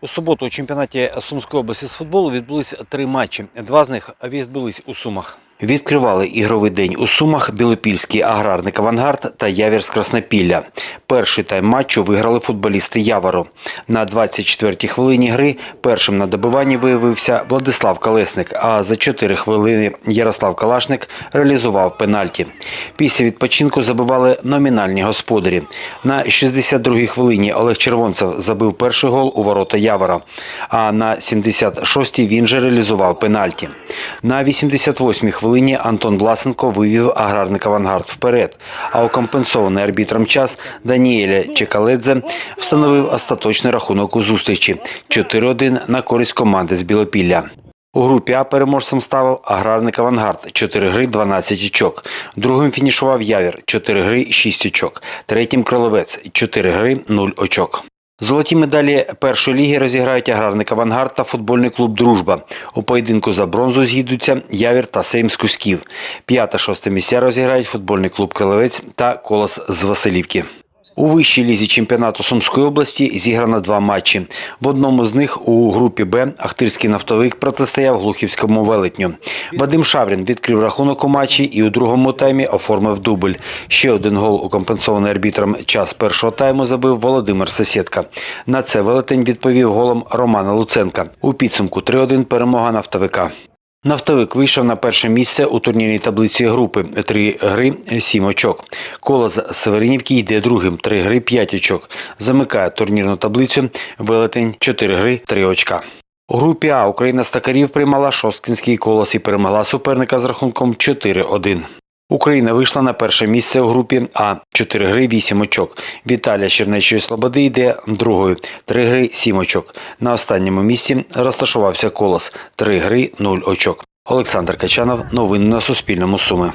У суботу у чемпіонаті Сумської області з футболу відбулись три матчі. Два з них відбулись у Сумах. Відкривали ігровий день у Сумах Білопільський аграрник Авангард та Явірськ Краснопілля. Перший тайм матчу виграли футболісти Явору. На 24-й хвилині гри першим на добиванні виявився Владислав Колесник, а за 4 хвилини Ярослав Калашник реалізував пенальті. Після відпочинку забивали номінальні господарі. На 62-й хвилині Олег Червонцев забив перший гол у ворота Явора, а на 76-й він же реалізував пенальті. На 88-й хвилині Антон Власенко вивів аграрник Авангард вперед, а у компенсований арбітром час Даніеля Чекаледзе встановив остаточний рахунок у зустрічі 4-1 на користь команди з Білопілля. У групі А переможцем став аграрник Авангард 4 гри 12 очок. Другим фінішував Явір 4 гри 6 очок. Третім Кроловець 4 гри 0 очок. Золоті медалі першої ліги розіграють аграрник Авангард та футбольний клуб Дружба. У поєдинку за бронзу з'їдуться Явір та Сейм з Кусків. П'яте-шосте місця розіграють футбольний клуб Кролевець та Колос з Василівки. У вищій лізі чемпіонату Сумської області зіграно два матчі. В одному з них у групі Б Ахтирський нафтовик протистояв Глухівському велетню. Вадим Шаврін відкрив рахунок у матчі і у другому таймі оформив дубль. Ще один гол у компенсований арбітром час першого тайму забив Володимир Сесєтка. На це велетень відповів голом Романа Луценка. У підсумку 3-1 перемога нафтовика. Нафтовик вийшов на перше місце у турнірній таблиці групи. Три гри, сім очок. Колос Северинівки йде другим. Три гри, п'ять очок. Замикає турнірну таблицю. Велетень, чотири гри, три очка. У групі А Україна стакарів приймала Шосткінський колос і перемогла суперника з рахунком 4-1. Україна вийшла на перше місце у групі А 4 гри 8 очок. Віталія Чернечої Слободи йде другою 3 гри 7 очок. На останньому місці розташувався колос 3 гри 0 очок. Олександр Качанов. Новини на Суспільному. Суми.